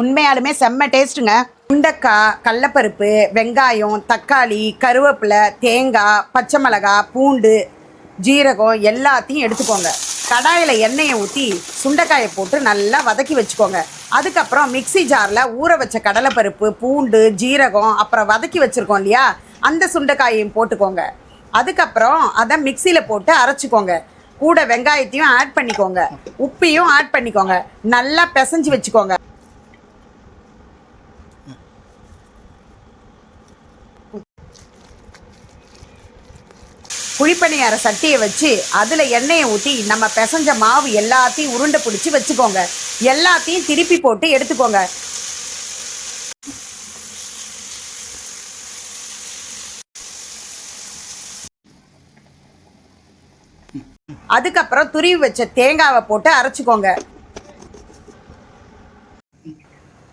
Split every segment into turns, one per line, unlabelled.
உண்மையாலுமே செம்ம டேஸ்ட்டுங்க சுண்டக்காய் கடலப்பருப்பு வெங்காயம் தக்காளி கருவேப்பிலை தேங்காய் பச்சை மிளகாய் பூண்டு ஜீரகம் எல்லாத்தையும் எடுத்துக்கோங்க. கடாயில் எண்ணெயை ஊற்றி சுண்டைக்காயை போட்டு நல்லா வதக்கி வச்சுக்கோங்க. அதுக்கப்புறம் மிக்ஸி ஜாரில் ஊற வச்ச கடலைப்பருப்பு பூண்டு ஜீரகம் அப்புறம் வதக்கி வச்சுருக்கோம் இல்லையா? அந்த சுண்டைக்காயையும் போட்டுக்கோங்க. அதுக்கப்புறம் அதை மிக்சியில் போட்டு அரைச்சிக்கோங்க. கூட வெங்காயத்தையும் ஆட் பண்ணிக்கோங்க. உப்பையும் ஆட் பண்ணிக்கோங்க. நல்லா பிசைஞ்சு வச்சுக்கோங்க. குழிப்பணியார சட்டியை வச்சு அதில் எண்ணெயை ஊற்றி நம்ம பிசைஞ்ச மாவு எல்லாத்தையும் உருண்டை பிடிச்சி வச்சுக்கோங்க. எல்லாத்தையும் திருப்பி போட்டு எடுத்துக்கோங்க. அதுக்கப்புறம் துருவி வச்ச தேங்காவை போட்டு அரைச்சிக்கோங்க.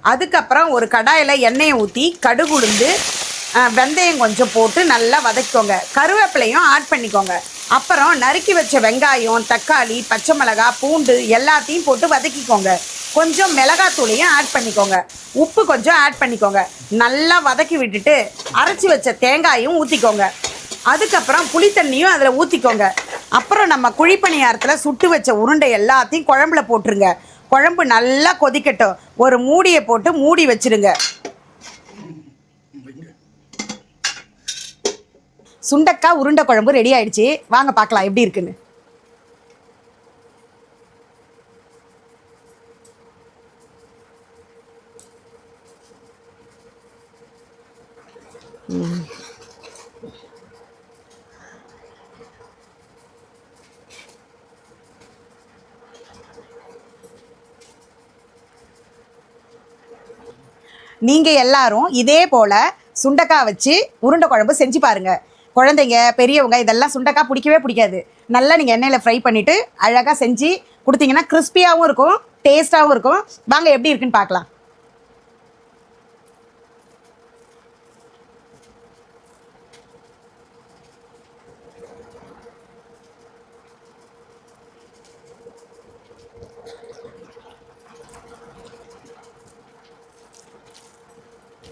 அதுக்கப்புறம் ஒரு கடாயில் எண்ணெயை ஊற்றி கடுகு உளுந்து வெந்தயம் கொஞ்சம் போட்டு நல்லா வதக்கிக்கோங்க. கருவேப்பிலையும் ஆட் பண்ணிக்கோங்க. அப்புறம் நறுக்கி வச்ச வெங்காயம் தக்காளி பச்சை மிளகாய் பூண்டு எல்லாத்தையும் போட்டு வதக்கிக்கோங்க. கொஞ்சம் மிளகாத்தூளையும் ஆட் பண்ணிக்கோங்க. உப்பு கொஞ்சம் ஆட் பண்ணிக்கோங்க. நல்லா வதக்கி விட்டுட்டு அரைச்சி வச்ச தேங்காயும் ஊற்றிக்கோங்க அதுக்கப்புறம் புளி தண்ணியும் அதில் ஊற்றிக்கோங்க அப்புறம் நம்ம குழிப்பணியாரத்தில் சுட்டு வச்ச உருண்டை எல்லாத்தையும் குழம்புல போட்டுருங்க. குழம்பு நல்லா கொதிக்கட்டும். ஒரு மூடியை போட்டு மூடி வச்சிருங்க. சுண்டக்காய் உருண்டை குழம்பு ரெடி ஆயிடுச்சு. வாங்க பார்க்கலாம் எப்படி இருக்குன்னு. நீங்கள் எல்லாரும் இதே போல் சுண்டக்காய் வச்சு உருண்டை குழம்பு செஞ்சு பாருங்கள் குழந்தைங்க பெரியவங்க இதெல்லாம் சுண்டக்காய் பிடிக்கவே பிடிக்காது. நல்லா நீங்கள் எண்ணெயில் ஃப்ரை பண்ணிவிட்டு அழகாக செஞ்சு கொடுத்தீங்கன்னா கிறிஸ்பியாகவும் இருக்கும் டேஸ்ட்டாகவும் இருக்கும். வாங்க எப்படி இருக்குன்னு பார்க்கலாம்.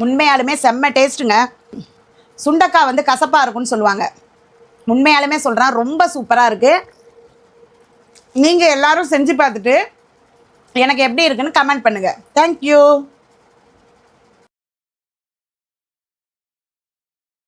உண்மையாலுமே செம்ம டேஸ்ட்டுங்க. சுண்டக்காய் வந்து கசப்பாக இருக்கும்னு சொல்லுவாங்க. உண்மையாலுமே சொல்கிறேன் ரொம்ப சூப்பராக இருக்குது நீங்கள் எல்லாரும் செஞ்சு பார்த்துட்டு எனக்கு எப்படி இருக்குன்னு கமெண்ட் பண்ணுங்கள் தேங்க்யூ